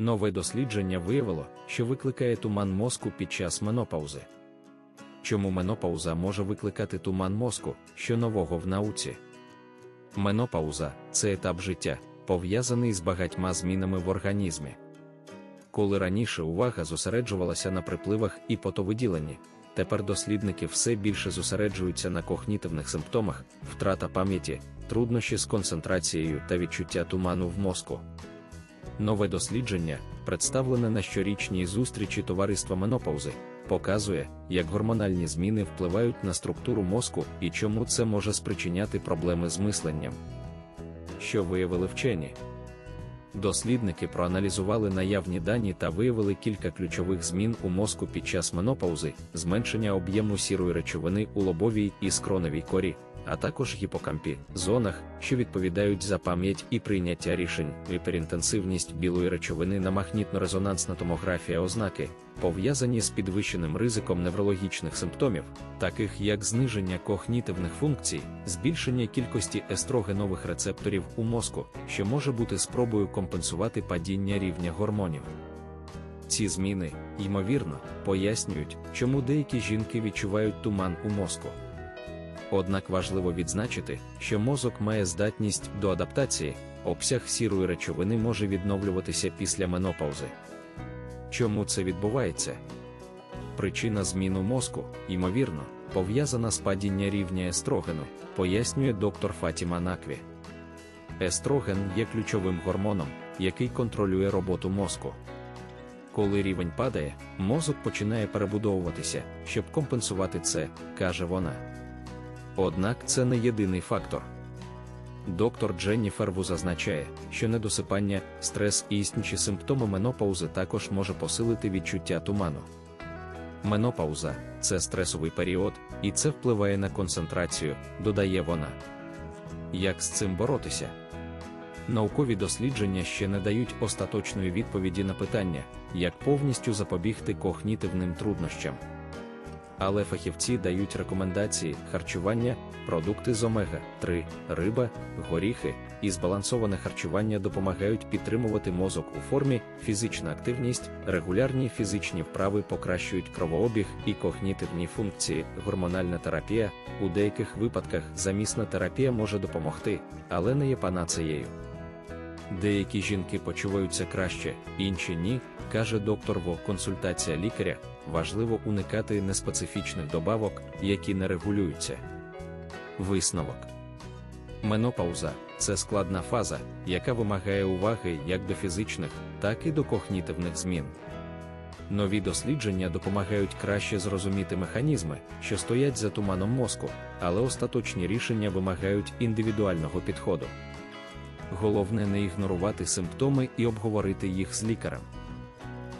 Нове дослідження виявило, що викликає туман мозку під час менопаузи. Чому менопауза може викликати туман мозку, що нового в науці? Менопауза це етап життя, пов'язаний з багатьма змінами в організмі. Коли раніше увага зосереджувалася на припливах і потовиділенні, тепер дослідники все більше зосереджуються на когнітивних симптомах, втрата пам'яті, труднощі з концентрацією та відчуття туману в мозку. Нове дослідження, представлене на щорічній зустрічі товариства менопаузи, показує, як гормональні зміни впливають на структуру мозку і чому це може спричиняти проблеми з мисленням. Що виявили вчені? Дослідники проаналізували наявні дані та виявили кілька ключових змін у мозку під час менопаузи, зменшення об'єму сірої речовини у лобовій і скроневій корі, а також гіпокампі, зонах, що відповідають за пам'ять і прийняття рішень, гіперінтенсивність білої речовини на магнітно-резонансна томографія ознаки, пов'язані з підвищеним ризиком неврологічних симптомів, таких як зниження когнітивних функцій, збільшення кількості естрогенових рецепторів у мозку, що може бути спробою компенсувати падіння рівня гормонів. Ці зміни, ймовірно, пояснюють, чому деякі жінки відчувають туман у мозку. Однак важливо відзначити, що мозок має здатність до адаптації, обсяг сірої речовини може відновлюватися після менопаузи. Чому це відбувається? Причина зміну мозку, ймовірно, пов'язана з падіння рівня естрогену, пояснює доктор Фатіма Накві. Естроген є ключовим гормоном, який контролює роботу мозку. Коли рівень падає, мозок починає перебудовуватися, щоб компенсувати це, каже вона. Однак це не єдиний фактор. Доктор Дженніфер Ву зазначає, що недосипання, стрес і інші симптоми менопаузи також може посилити відчуття туману. Менопауза це стресовий період, і це впливає на концентрацію, додає вона. Як з цим боротися? Наукові дослідження ще не дають остаточної відповіді на питання, як повністю запобігти когнітивним труднощам але фахівці дають рекомендації харчування, продукти з омега-3, риба, горіхи і збалансоване харчування допомагають підтримувати мозок у формі, фізична активність, регулярні фізичні вправи покращують кровообіг і когнітивні функції, гормональна терапія. У деяких випадках замісна терапія може допомогти, але не є панацеєю. Деякі жінки почуваються краще, інші ні, каже доктор Во. Консультація лікаря важливо уникати неспецифічних добавок, які не регулюються. Висновок менопауза це складна фаза, яка вимагає уваги як до фізичних, так і до когнітивних змін. Нові дослідження допомагають краще зрозуміти механізми, що стоять за туманом мозку, але остаточні рішення вимагають індивідуального підходу. Головне не ігнорувати симптоми і обговорити їх з лікарем.